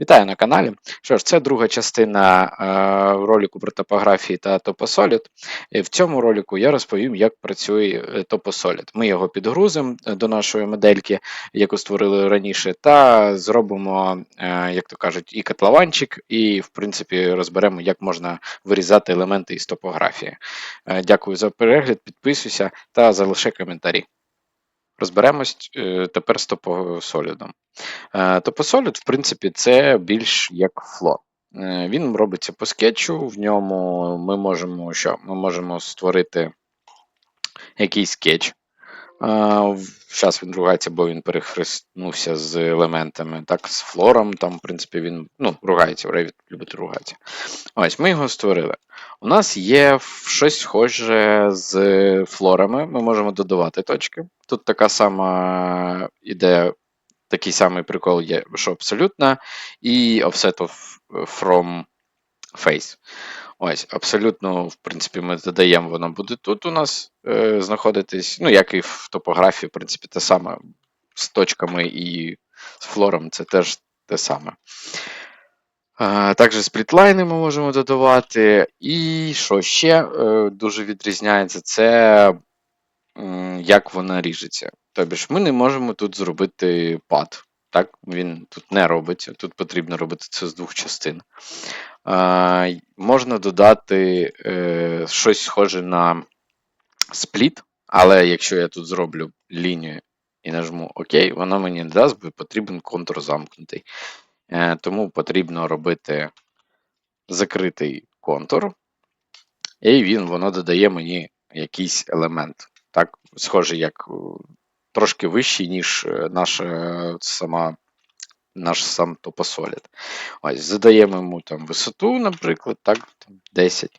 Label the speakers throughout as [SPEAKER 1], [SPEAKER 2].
[SPEAKER 1] Вітаю на каналі. Що ж, це друга частина е, ролику про топографії та. І в цьому ролику я розповім, як працює е, TopoSolid. Ми його підгрузимо е, до нашої модельки, яку створили раніше, та зробимо, е, як то кажуть, і котлованчик, і, в принципі, розберемо, як можна вирізати елементи із топографії. Е, дякую за перегляд, підписуйся та залишай коментарі. Розберемось е, тепер з топосолідом. Топосолід, в принципі, це більш як фло. Е, Він робиться по скетчу, в ньому ми можемо що? Ми можемо створити якийсь скетч. Зараз він ругається, бо він перехреснувся з елементами, так, з флором. Там, в принципі, він ну, ругається, Revit любить ругатися. Ось, ми його створили. У нас є щось схоже з флорами. Ми можемо додавати точки. Тут така сама ідея, такий самий прикол є, що абсолютно, і offset of from face. Ось, абсолютно, в принципі, ми додаємо, воно буде тут у нас е, знаходитись. Ну, як і в топографії, в принципі, те саме з точками і з флором це теж те саме. Е, також сплітлайни ми можемо додавати. І що ще е, дуже відрізняється, це м, як вона ріжеться. Тобто ми не можемо тут зробити пад. Так, він тут не робиться, тут потрібно робити це з двох частин. А, можна додати е, щось схоже на спліт, але якщо я тут зроблю лінію і нажму ОК, воно мені не дасть, бо потрібен контур замкнутий. Е, тому потрібно робити закритий контур, і він воно додає мені якийсь елемент. Так, схожий як трошки вищий, ніж е, наша сама наш сам топосолід. Ось, задаємо йому там висоту, наприклад, так, там 10.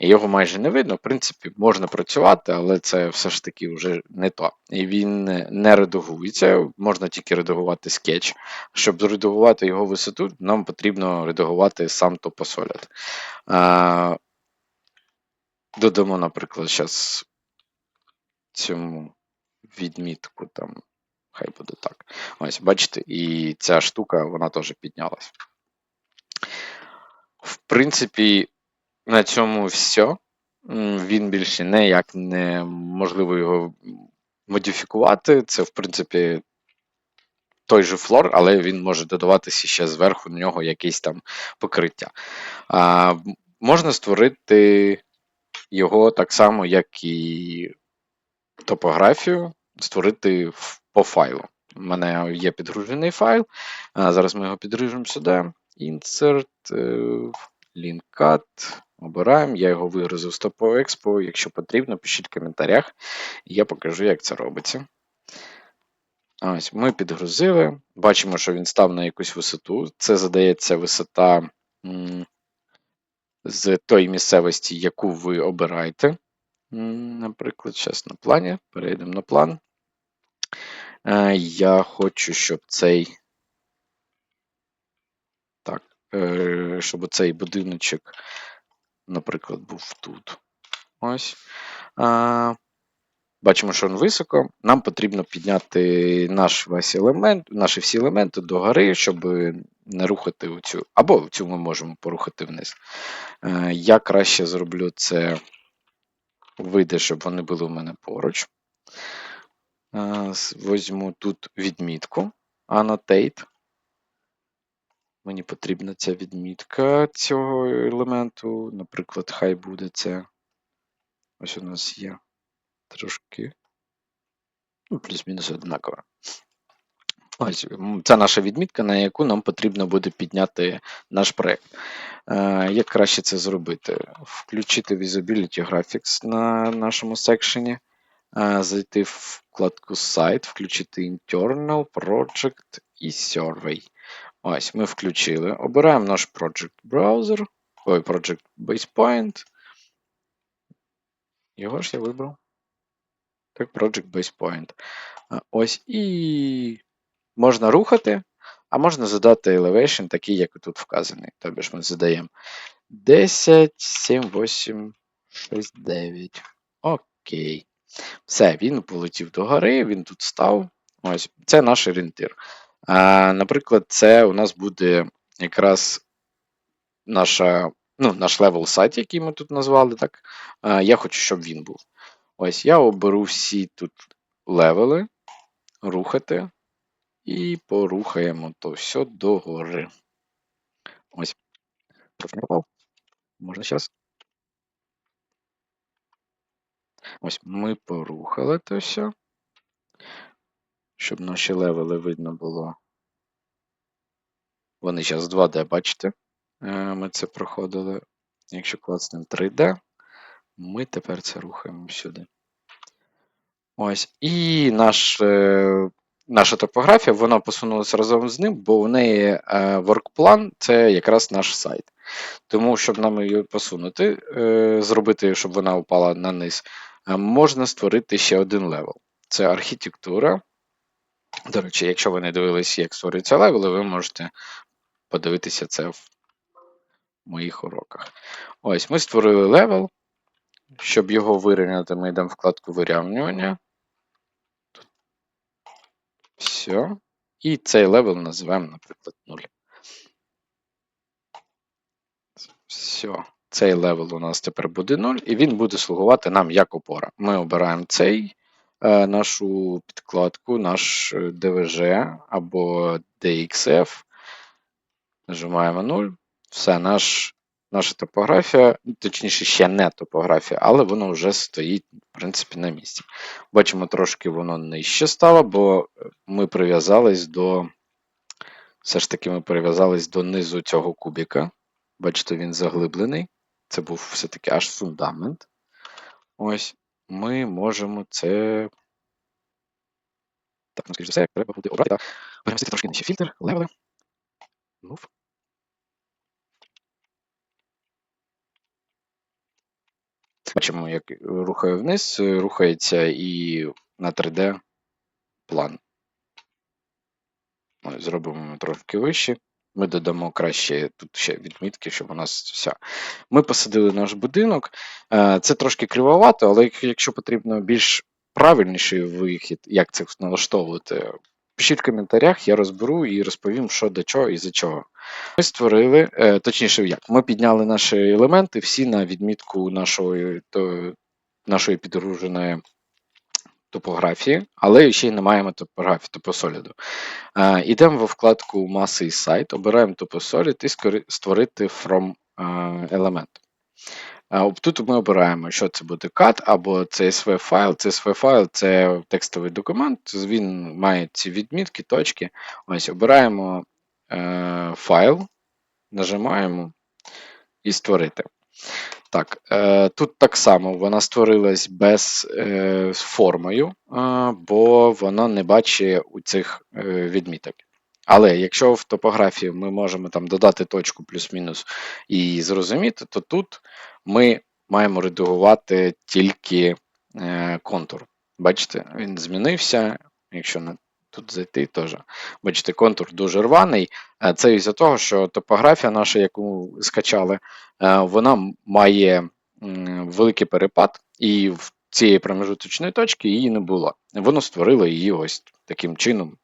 [SPEAKER 1] І його майже не видно. В принципі, можна працювати, але це все ж таки вже не то. І він не редагується, можна тільки редагувати скетч. Щоб зредагувати його висоту, нам потрібно редагувати сам топосолід. Додамо, наприклад, зараз цьому відмітку там Хай буде так. Ось, бачите, і ця штука, вона теж піднялась. В принципі, на цьому все. Він більше ніяк не можливо його модифікувати. Це, в принципі, той же флор, але він може додаватися ще зверху на нього якесь там покриття. А, Можна створити його так само, як і топографію, створити по файлу. У мене є підгружений файл. Зараз ми його підгружимо сюди. Insert, е. Обираємо, я його вигрузив з Topo Якщо потрібно, пишіть в коментарях, я покажу, як це робиться. Ось, Ми підгрузили. Бачимо, що він став на якусь висоту. Це задається висота з тої місцевості, яку ви обираєте. Наприклад, зараз на плані. Перейдемо на план. Е, я хочу, щоб цей. Так, е, щоб цей будиночок, наприклад, був тут. Ось. Бачимо, що він високо. Нам потрібно підняти наш весь елемент, наші всі елементи до гори, щоб не рухати оцю. Або цю ми можемо порухати вниз. Е, я краще зроблю це вийде, щоб вони були у мене поруч. Возьму тут відмітку Annotate. Мені потрібна ця відмітка цього елементу. Наприклад, хай буде це. Ось у нас є трошки. Ну, плюс-мінус однаково. Ось, це наша відмітка, на яку нам потрібно буде підняти наш проєкт. Як краще це зробити? Включити Visibility Graphics на нашому секшені зайти в вкладку Site, включити Internal, Project і Survey. Ось, ми включили. Обираємо наш Project Browser, ой, Project Basepoint. Його ж я вибрав. Так, Project Basepoint. Ось і можна рухати, а можна задати elevation, такий, як тут вказаний. Тобто ми задаємо 10, 7, 8, 6, 9. Окей. Все, він полетів до гори, він тут став. Ось, Це наш орієнтир. А, Наприклад, це у нас буде якраз наша, ну, наш левел сайт, який ми тут назвали, так, е, я хочу, щоб він був. Ось я оберу всі тут левели, рухати, і порухаємо то все догори. Ось. Можна ще Ось ми порухали то все. Щоб наші левели видно було. Вони зараз 2D, бачите? Е, Ми це проходили. Якщо класнемо 3D, ми тепер це рухаємо сюди. Ось. І наш, наша топографія вона посунулася разом з ним, бо в неї е, workplan це якраз наш сайт. Тому, щоб нам її посунути, е, зробити, щоб вона упала на низ, можна створити ще один левел. Це архітектура. До речі, якщо ви не дивились, як створюються левели, ви можете подивитися це в моїх уроках. Ось, ми створили левел. Щоб його вирівняти, ми йдемо вкладку вирівнювання. Все. І цей левел називаємо, наприклад, 0. Все. Цей левел у нас тепер буде 0, і він буде слугувати нам як опора. Ми обираємо цей, е, нашу підкладку, наш е, DVG або DXF. Нажимаємо 0. Все, наш, наша топографія, точніше, ще не топографія, але воно вже стоїть, в принципі, на місці. Бачимо, трошки воно нижче стало, бо ми прив'язались до. Все ж таки, ми прив'язались до низу цього кубіка. Бачите, він заглиблений. Це був все-таки аж фундамент. Ось ми можемо це. Так, ну, за все, треба буде обрати та перемістити трошки нижче фільтр, левели. Move. Бачимо, як рухає вниз, рухається і на 3D план. Зробимо трошки вище. Ми додамо краще тут ще відмітки, щоб у нас вся. Ми посадили наш будинок. Е, Це трошки кривовато, але якщо потрібно більш правильніший вихід, як це налаштовувати, пишіть в коментарях, я розберу і розповім, що до чого і за чого. Ми створили, е, точніше, як, ми підняли наші елементи всі на відмітку нашої, то, нашої підгруженої топографії, але ще й не маємо топографії топосоліду. Е, Йдемо в вкладку маси і сайт, обираємо топосолід і створити from е, елемент. Е, Тут ми обираємо, що це буде cut або CSV файл. CSV файл це текстовий документ, він має ці відмітки, точки. Ось обираємо е, файл, нажимаємо і створити. Так, е, тут так само вона створилась без е, формою, е, бо вона не бачить у цих е, відміток. Але якщо в топографії ми можемо там додати точку плюс-мінус і зрозуміти, то тут ми маємо редагувати тільки е, контур. Бачите, він змінився. Якщо тут зайти, теж бачите, контур дуже рваний. Е, Це із-за того, що топографія наша, яку скачали, е, вона має великий перепад, і в цієї промежуточної точки її не було. Воно створило її ось таким чином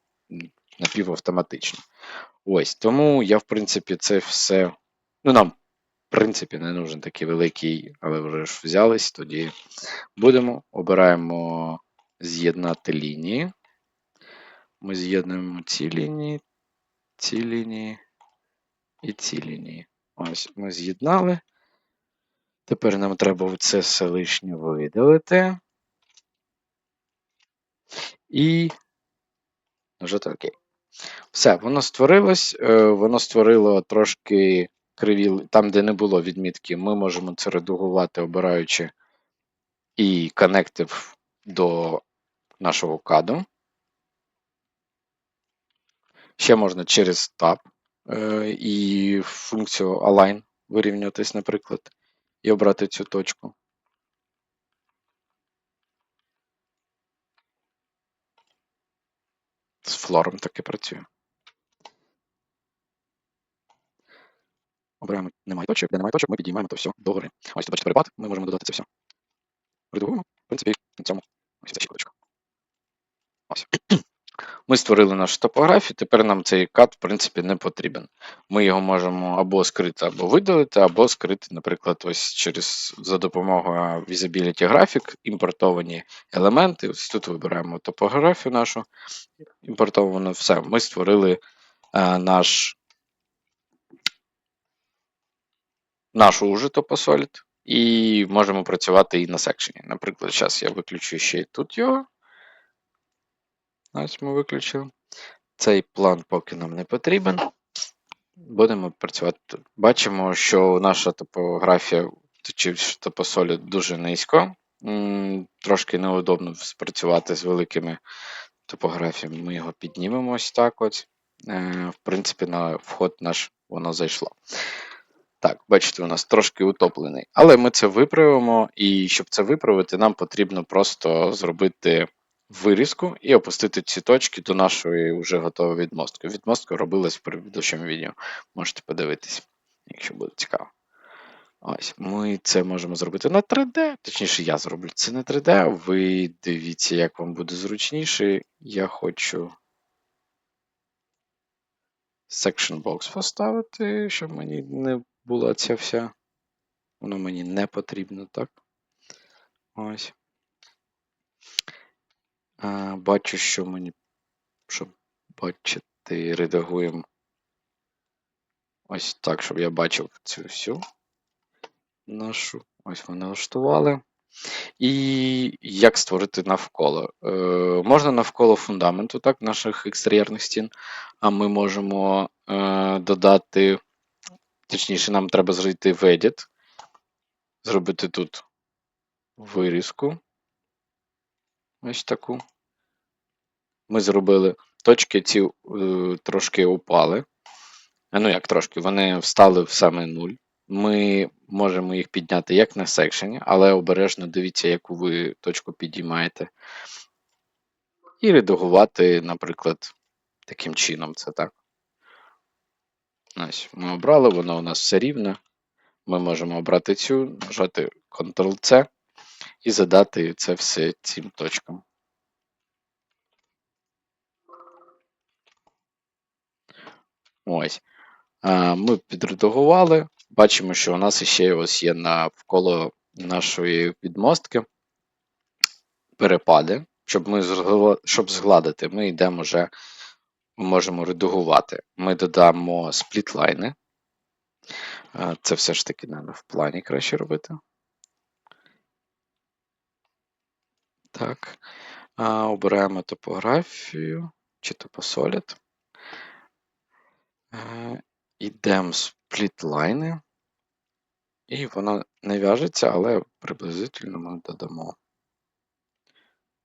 [SPEAKER 1] напівавтоматично. Ось, тому я, в принципі, це все. Ну, нам, в принципі, не нужен такий великий, але вже ж взялись, тоді будемо. Обираємо з'єднати лінії. Ми з'єднуємо ці лінії, ці лінії і ці лінії. Ось ми з'єднали. Тепер нам треба це все лишнє видалити. І нажати ОК. Все, воно створилось, е, воно створило трошки криві, там, де не було відмітки, ми можемо це редагувати, обираючи і коннектив до нашого каду. Ще можна через Tab е, і функцію Align вирівнюватись, наприклад, і обрати цю точку. З флором таке працює. Обираємо немає точок, де немає точок, ми підіймаємо то все догори. Ось тут бачите перепад, ми можемо додати це все. Редагуємо, в принципі, на цьому ось ця щіточка. Ось. Ми створили нашу топографію, тепер нам цей кат, в принципі, не потрібен. Ми його можемо або скрити, або видалити, або скрити, наприклад, ось через за допомогою Visibility Graphic, імпортовані елементи. Ось тут вибираємо топографію нашу, імпортовану, все. Ми створили е, наш, нашу уже топосолід і можемо працювати і на секшені. Наприклад, зараз я виключу ще тут його. Ось ми виключили. Цей план поки нам не потрібен. Будемо працювати. Бачимо, що наша топографія чи топосолі дуже низько. Трошки неудобно спрацювати з великими топографіями. Ми його піднімемо ось так. Ось. Е, В принципі, на вход наш воно зайшло. Так, бачите, у нас трошки утоплений. Але ми це виправимо, і щоб це виправити, нам потрібно просто зробити вирізку і опустити ці точки до нашої вже готової відмостки. Відмостка робилась в предыдущому відео. Можете подивитись, якщо буде цікаво. Ось, ми це можемо зробити на 3D, точніше, я зроблю це на 3D. Ви дивіться, як вам буде зручніше. Я хочу section box поставити, щоб мені не була ця вся. Воно мені не потрібно, так? Ось. Бачу, що мені, щоб бачити, редагуємо ось так, щоб я бачив цю всю нашу. Ось ми налаштували. І як створити навколо? Е, можна навколо фундаменту, так, наших екстер'єрних стін, а ми можемо е, додати, точніше, нам треба зайти в Edit, зробити тут вирізку. Ось таку. Ми зробили точки ці е, трошки упали. Ну, як трошки, вони встали в саме нуль. Ми можемо їх підняти як на секшені, але обережно дивіться, яку ви точку підіймаєте. І редагувати, наприклад, таким чином це так. Ось, ми обрали, воно у нас все рівне. Ми можемо обрати цю, нажати Ctrl-C і задати це все цим точкам. Ось. Ми підредагували. Бачимо, що у нас ще ось є навколо нашої підмостки перепади. Щоб ми щоб згладити, ми йдемо вже, ми можемо редагувати. Ми додамо сплітлайни. Це все ж таки треба в плані краще робити. Так. Обираємо топографію чи топосолід. Е, Ідемо сплітлайни. І воно не в'яжеться, але приблизительно ми додамо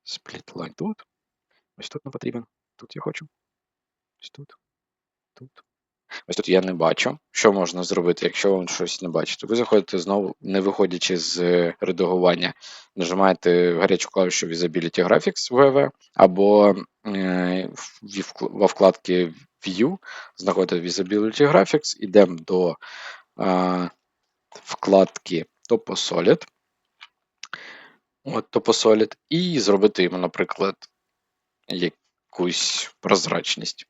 [SPEAKER 1] сплітлайн тут. Ось тут не потрібен. Тут я хочу. Ось тут. Тут. Ось тут я не бачу. Що можна зробити, якщо ви щось не бачите? Ви заходите знову, не виходячи з е, редагування, нажимаєте гарячу клавішу Visibility Graphics VV, або е, во вкладці View знаходите Visibility Graphics, йдемо до е, вкладки TopoSolid. От TopoSolid, і зробити йому, наприклад, якусь прозрачність.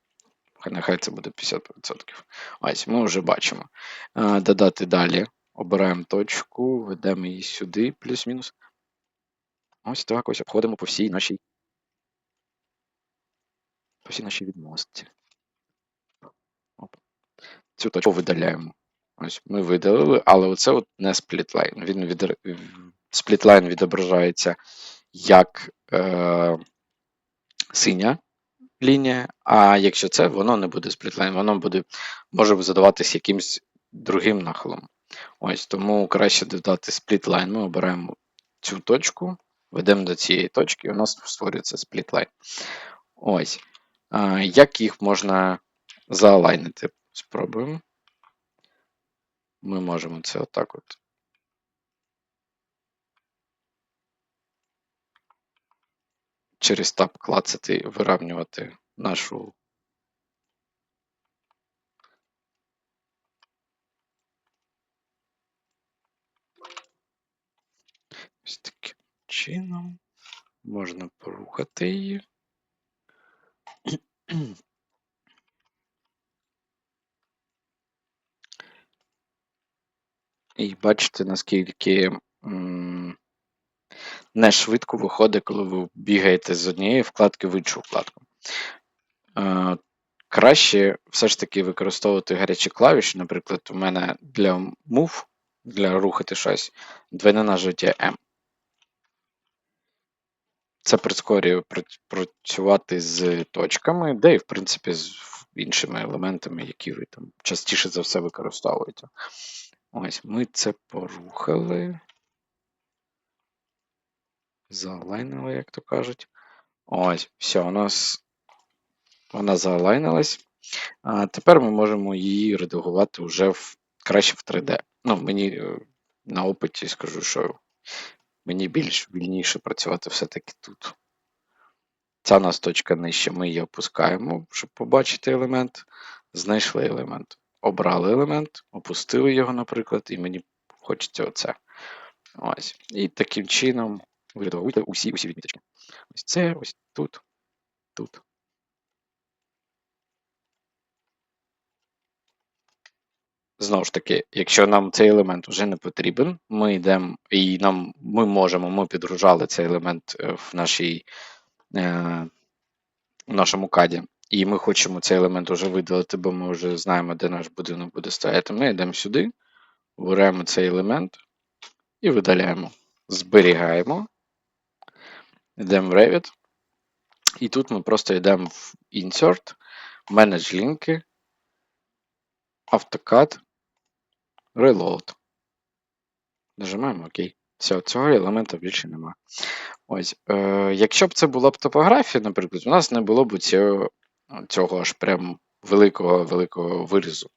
[SPEAKER 1] Хай- Нехай це буде 50%. Ось, ми вже бачимо. Е, Додати далі. Обираємо точку, ведемо її сюди, плюс-мінус. Ось так, ось обходимо по всій нашій. По всій нашій відмостці. Оп. Цю точку видаляємо. Ось ми видалили, але оце от не сплітлайн. Він від... Сплітлайн відображається як е... синя лінія, а якщо це, воно не буде сплітлайн, воно буде, може задаватись якимсь другим нахилом. Ось тому краще додати сплітлайн. Ми обираємо цю точку, ведемо до цієї точки, і у нас створюється сплітлайн. Ось. Як їх можна заалайнити? Спробуємо. Ми можемо це отак от. Через таб клацати, вирівнювати нашу ось таким чином. Можна порухати її. І бачите, наскільки м, не швидко виходить, коли ви бігаєте з однієї вкладки в іншу вкладку. Е, краще все ж таки використовувати гарячі клавіші. Наприклад, у мене для move, для рухати щось, двойне нажаття M. Це прискорює працювати з точками, де і, в принципі, з іншими елементами, які ви там частіше за все використовуєте. Ось, ми це порухали. Заалайнили, як то кажуть. Ось, все, у нас вона заалайнилась. А тепер ми можемо її редагувати вже в, краще в 3D. Ну, мені е, на опиті скажу, що мені більш вільніше працювати все-таки тут. Ця у нас точка нижче, ми її опускаємо, щоб побачити елемент. Знайшли елемент. Обрали елемент, опустили його, наприклад, і мені хочеться оце. Ось. І таким чином ви усі усі відміточки. Ось це, ось тут, тут. Знову ж таки, якщо нам цей елемент вже не потрібен, ми йдемо і нам ми можемо, ми підгружали цей елемент е, в нашій е, в нашому каді, і ми хочемо цей елемент вже видалити, бо ми вже знаємо, де наш будинок буде стояти. Ми йдемо сюди, беремо цей елемент і видаляємо. Зберігаємо. Йдемо в Revit. І тут ми просто йдемо в Insert, Manage лінки, AutoCAD, Reload. Нажимаємо ОК. Все, цього елемента більше нема. Ось, е, Якщо б це була б топографія, наприклад, у нас не було б цього, цього аж прям великого великого вирізу.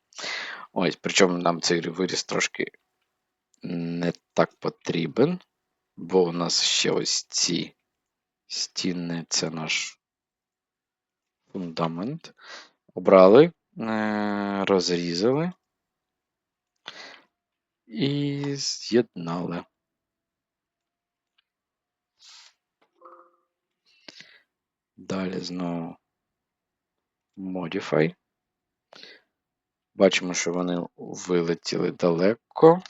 [SPEAKER 1] Ось, Причому нам цей виріз трошки не так потрібен, бо у нас ще ось ці стіни це наш фундамент. Обрали, е, розрізали і з'єднали. Далі знову Modify. Бачимо, що вони вилетіли далеко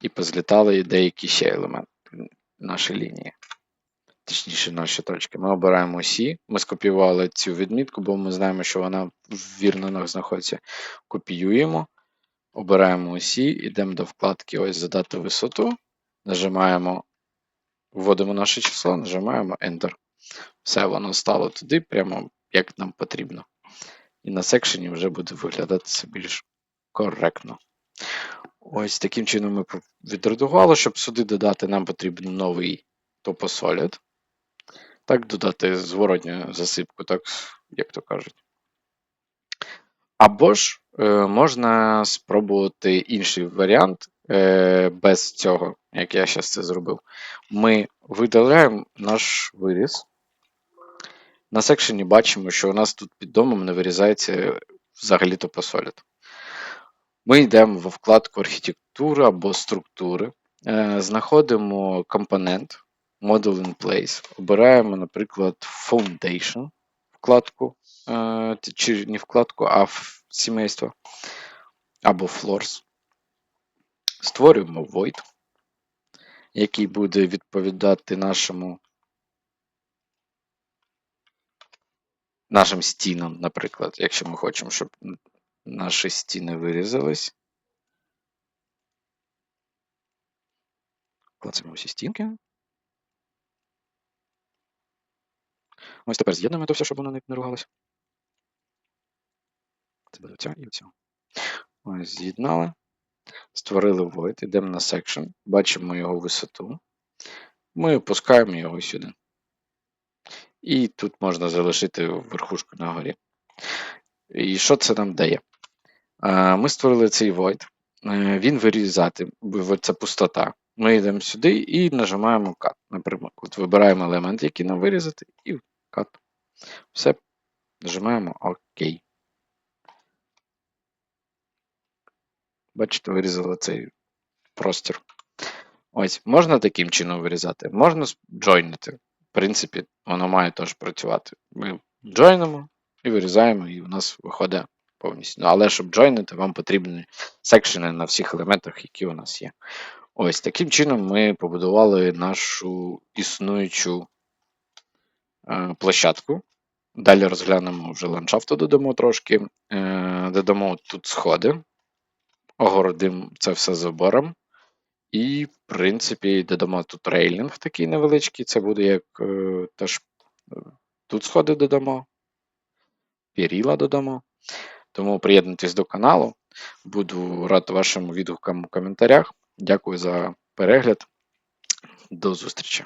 [SPEAKER 1] і позлітали деякі ще елементи нашої лінії. Точніше, наші точки. Ми обираємо осі. Ми скопіювали цю відмітку, бо ми знаємо, що вона вірно знаходиться. Копіюємо, обираємо осі, йдемо до вкладки Ось задати висоту. Нажимаємо, вводимо наше число, нажимаємо Enter. Все, воно стало туди, прямо як нам потрібно. І на секшені вже буде виглядати це більш коректно. Ось таким чином ми відредагували, щоб сюди додати, нам потрібен новий топосолід. Так, додати зворотню засипку, так, як то кажуть. Або ж е, можна спробувати інший варіант е, без цього, як я зараз це зробив. Ми видаляємо наш виріз. На секшені бачимо, що у нас тут під домом не вирізається взагалі топосолід. Ми йдемо в вкладку архітектура або структури, е, знаходимо компонент Model in Place, обираємо, наприклад, Foundation вкладку, е, чи не вкладку, а в сімейство, або Floors. Створюємо Void, який буде відповідати нашому нашим стінам, наприклад, якщо ми хочемо, щоб наші стіни вирізались. Клацаємо усі стінки. Ось тепер з'єднуємо це все, щоб воно не, не ругалося. Це буде оця і оця. Ось, з'єднали. Створили void, йдемо на section, бачимо його висоту. Ми опускаємо його сюди. І тут можна залишити верхушку на горі. І що це нам дає? Ми створили цей void, е, він вирізати, це пустота. Ми йдемо сюди і нажимаємо Cut. Наприклад, от вибираємо елемент, який нам вирізати, і Cut. Все, нажимаємо ОК. Бачите, вирізали цей простір. Ось, можна таким чином вирізати, можна джойнити. В принципі, воно має теж працювати. Ми джойнимо і вирізаємо, і у нас виходить повністю. Ну, але щоб джойнити, вам потрібні секшени на всіх елементах, які у нас є. Ось таким чином ми побудували нашу існуючу площадку. Далі розглянемо вже ландшафту, додамо трошки, е, додамо тут сходи, огородимо це все забором. І, в принципі, додамо тут рейлінг такий невеличкий. Це буде як е, теж е, тут сходи додамо, піріла додамо. Тому приєднуйтесь до каналу. Буду рад вашим відгукам у коментарях. Дякую за перегляд. До зустрічі!